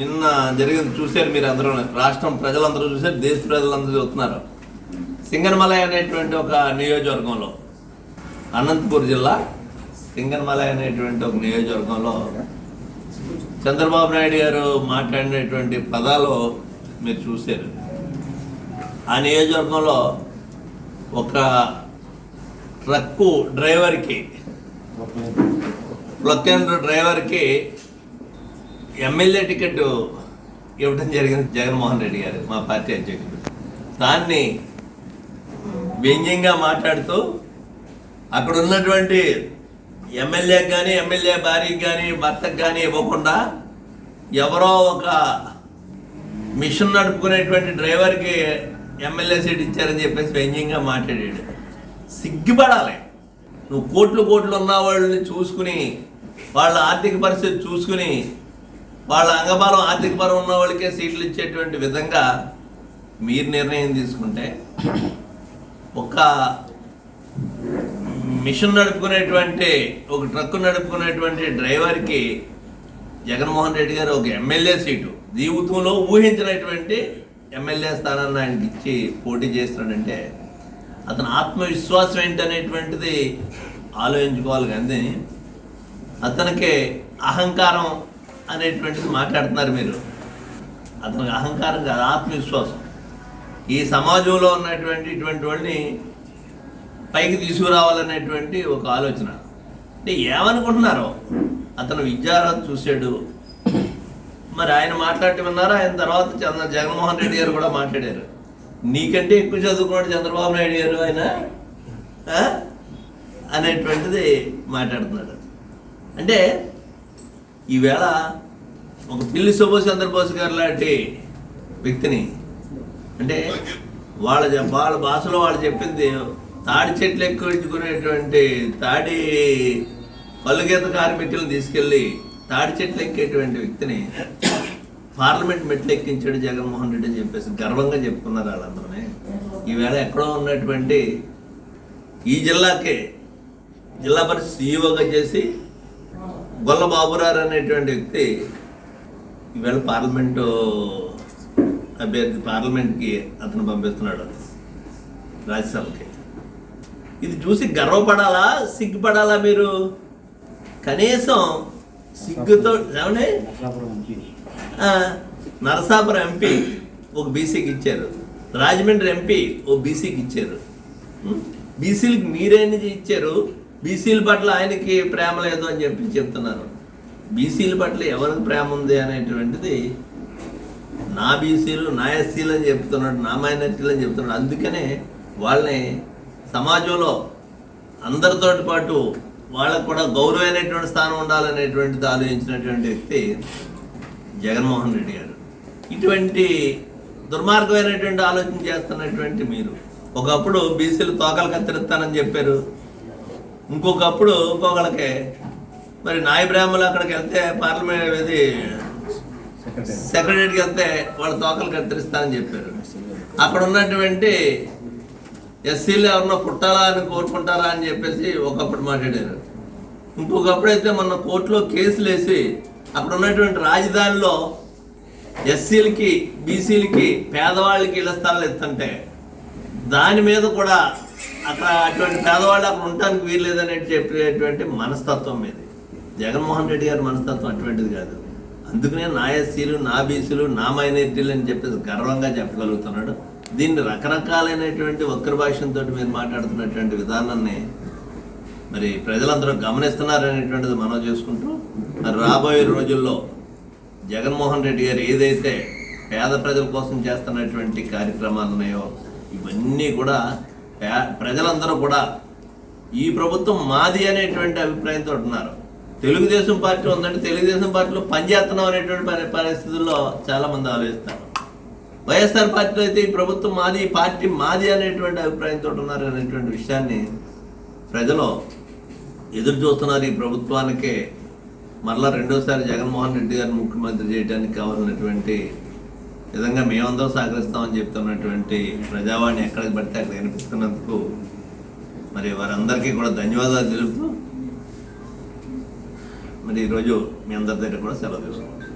నిన్న జరిగింది చూశారు మీరు అందరూ రాష్ట్రం ప్రజలందరూ చూశారు దేశ ప్రజలందరూ చూస్తున్నారు. సింగనమలై అనేటువంటి ఒక నియోజకవర్గంలో అనంతపూర్ జిల్లా సింగనమలై అనేటువంటి ఒక నియోజకవర్గంలో చంద్రబాబు నాయుడు గారు మాట్లాడినటువంటి పదాలు మీరు చూశారు. ఆ నియోజకవర్గంలో ఒక ట్రక్కు డ్రైవర్కి ప్లక్కన్ డ్రైవర్కి ఎమ్మెల్యే టికెట్ ఇవ్వడం జరిగింది జగన్మోహన్ రెడ్డి గారు మా పార్టీ అధ్యక్షుడు. దాన్ని వ్యంగ్యంగా మాట్లాడుతూ అక్కడ ఉన్నటువంటి ఎమ్మెల్యేకి కానీ ఎమ్మెల్యే భార్యకి కానీ భర్తకు కానీ ఇవ్వకుండా ఎవరో ఒక మిషన్ నడుపుకునేటువంటి డ్రైవర్కి ఎమ్మెల్యే సీట్ ఇచ్చారని చెప్పేసి వ్యంగ్యంగా మాట్లాడాడు. సిగ్గుపడాలి. నువ్వు కోట్లు కోట్లు ఉన్న వాళ్ళని చూసుకుని వాళ్ళ ఆర్థిక పరిస్థితి చూసుకుని వాళ్ళ అంగబలం ఆర్థిక బలం ఉన్న వాళ్ళకే సీట్లు ఇచ్చేటువంటి విధంగా మీరు నిర్ణయం తీసుకుంటే ఒక మిషన్ నడుపుకునేటువంటి ఒక ట్రక్ నడుపుకునేటువంటి డ్రైవర్కి జగన్మోహన్ రెడ్డి గారు ఒక ఎమ్మెల్యే సీటు జీవితంలో ఊహించినటువంటి ఎమ్మెల్యే స్థానాన్ని ఆయనకి ఇచ్చి పోటీ చేస్తున్నాడంటే అతని ఆత్మవిశ్వాసం ఏంటనేటువంటిది ఆలోచించుకోవాలి కానీ అతనికి అహంకారం అనేటువంటిది మాట్లాడుతున్నారు మీరు. అతనికి అహంకారం కాదు ఆత్మవిశ్వాసం. ఈ సమాజంలో ఉన్నటువంటి ఇటువంటి వాళ్ళని పైకి తీసుకురావాలనేటువంటి ఒక ఆలోచన. అంటే ఏమనుకుంటున్నారు? అతను విద్యార్హత చూశాడు. మరి ఆయన మాట్లాడటం విన్నారా? ఆయన తర్వాత చంద్ర జగన్మోహన్ రెడ్డి గారు కూడా మాట్లాడారు. నీకంటే ఎక్కువ చదువుకున్నాడు చంద్రబాబు నాయుడు గారు ఆయన. అనేటువంటిది మాట్లాడుతున్నాడు. అంటే ఈవేళ ఒక పిల్లి సుభాష్ చంద్రబోస్ గారు లాంటి వ్యక్తిని అంటే వాళ్ళ వాళ్ళ భాషలో వాళ్ళు చెప్పింది తాడి చెట్లు ఎక్కువెట్టుకునేటువంటి తాడి పలుగీత కార్మికులను తీసుకెళ్ళి తాడి చెట్లు ఎక్కేటువంటి వ్యక్తిని పార్లమెంట్ మెట్లు ఎక్కించాడు జగన్మోహన్ రెడ్డి అని చెప్పేసి గర్వంగా చెప్పుకున్నారు వాళ్ళందరూనే. ఈవేళ ఎక్కడో ఉన్నటువంటి ఈ జిల్లాకే జిల్లా పరిషత్ సీఈఓగా చేసి గొల్ల బాబురారు అనేటువంటి వ్యక్తి ఈవేళ పార్లమెంటు అభ్యర్థి పార్లమెంట్కి అతను పంపిస్తున్నాడు. రాజ్యసభకి. ఇది చూసి గర్వపడాలా? సిగ్గుపడాలా మీరు? కనీసం సిగ్గుతో ఏమండి? నరసాపురం ఎంపీ ఒక బీసీకి ఇచ్చారు. రాజమండ్రి ఎంపీ ఓ బీసీకి ఇచ్చారు. బీసీలకు మీరేంటి ఇచ్చారు? బీసీల పట్ల ఆయనకి ప్రేమ లేదు అని చెప్పి చెప్తున్నారు. బీసీల పట్ల ఎవరికి ప్రేమ ఉంది అనేటువంటిది నా బీసీలు నా ఎస్సీలు అని చెప్తున్నాడు నా మైనార్టీలు అని చెప్తున్నాడు. అందుకనే వాళ్ళని సమాజంలో అందరితోటి పాటు వాళ్ళకు కూడా గౌరవమైనటువంటి స్థానం ఉండాలనేటువంటిది ఆలోచించినటువంటి వ్యక్తి జగన్మోహన్ రెడ్డి గారు. ఇటువంటి దుర్మార్గమైనటువంటి ఆలోచన చేస్తున్నటువంటి మీరు. ఒకప్పుడు బీసీలు తోకలు కత్తిరిస్తానని చెప్పారు. ఇంకొకప్పుడు ఇంకొకళ్ళకి. మరి నాయ బ్రాహ్మణులు అక్కడికి వెళ్తే పార్లమెంట్ ఇది సెక్రటరీకి వెళ్తే వాళ్ళ తోకలు కత్తిరిస్తానని చెప్పారు. అక్కడ ఉన్నటువంటి ఎస్సీలు ఎవరన్నా పుట్టాలా అని కోరుకుంటారా అని చెప్పేసి ఒకప్పుడు మాట్లాడారు. ఇంకొకప్పుడు అయితే మొన్న కోర్టులో కేసులు వేసి అక్కడ ఉన్నటువంటి రాజధానిలో ఎస్సీలకి బీసీలకి పేదవాళ్ళకి ఇళ్ళ స్థలాలు ఎత్తుంటే దాని మీద కూడా అక్కడ అటువంటి పేదవాళ్ళు అక్కడ ఉండటానికి వీల్లేదని చెప్పేటువంటి మనస్తత్వం ఇది. జగన్మోహన్ రెడ్డి గారి మనస్తత్వం అటువంటిది కాదు. అందుకనే నా ఎస్సీలు నా బీసీలు నా మైనారిటీలు అని చెప్పేసి గర్వంగా చెప్పగలుగుతున్నాడు. దీన్ని రకరకాలైనటువంటి వక్ర భాషంతో మీరు మాట్లాడుతున్నటువంటి విధానాన్ని మరి ప్రజలందరూ గమనిస్తున్నారనేటువంటిది మనం చేసుకుంటూ మరి రాబోయే రోజుల్లో జగన్మోహన్ రెడ్డి గారు ఏదైతే పేద ప్రజల కోసం చేస్తున్నటువంటి కార్యక్రమాలు ఉన్నాయో ఇవన్నీ కూడా ప్రజలందరూ కూడా ఈ ప్రభుత్వం మాది అనేటువంటి అభిప్రాయంతో ఉన్నారు తెలుగుదేశం పార్టీ ఉందంటే తెలుగుదేశం పార్టీలో పనిచేస్తున్నాం అనేటువంటి పరిస్థితుల్లో చాలామంది ఆలోచిస్తారు వైఎస్ఆర్ పార్టీలో అయితే ఈ ప్రభుత్వం మాది ఈ పార్టీ మాది అనేటువంటి అభిప్రాయంతో ఉన్నారు అనేటువంటి విషయాన్ని ప్రజలు ఎదురు చూస్తున్నారు ఈ ప్రభుత్వానికి. మరలా రెండోసారి జగన్మోహన్ రెడ్డి గారిని ముఖ్యమంత్రి చేయడానికి కావాలన్నటువంటి విధంగా మేమందరం సహకరిస్తామని చెప్తున్నటువంటి ప్రజావాణి ఎక్కడికి పడితే అక్కడ వినిపిస్తున్నందుకు మరి వారందరికీ కూడా ధన్యవాదాలు తెలుపుతూ మరి ఈరోజు మీ అందరి దగ్గర కూడా సెలవు తీసుకుంటాం.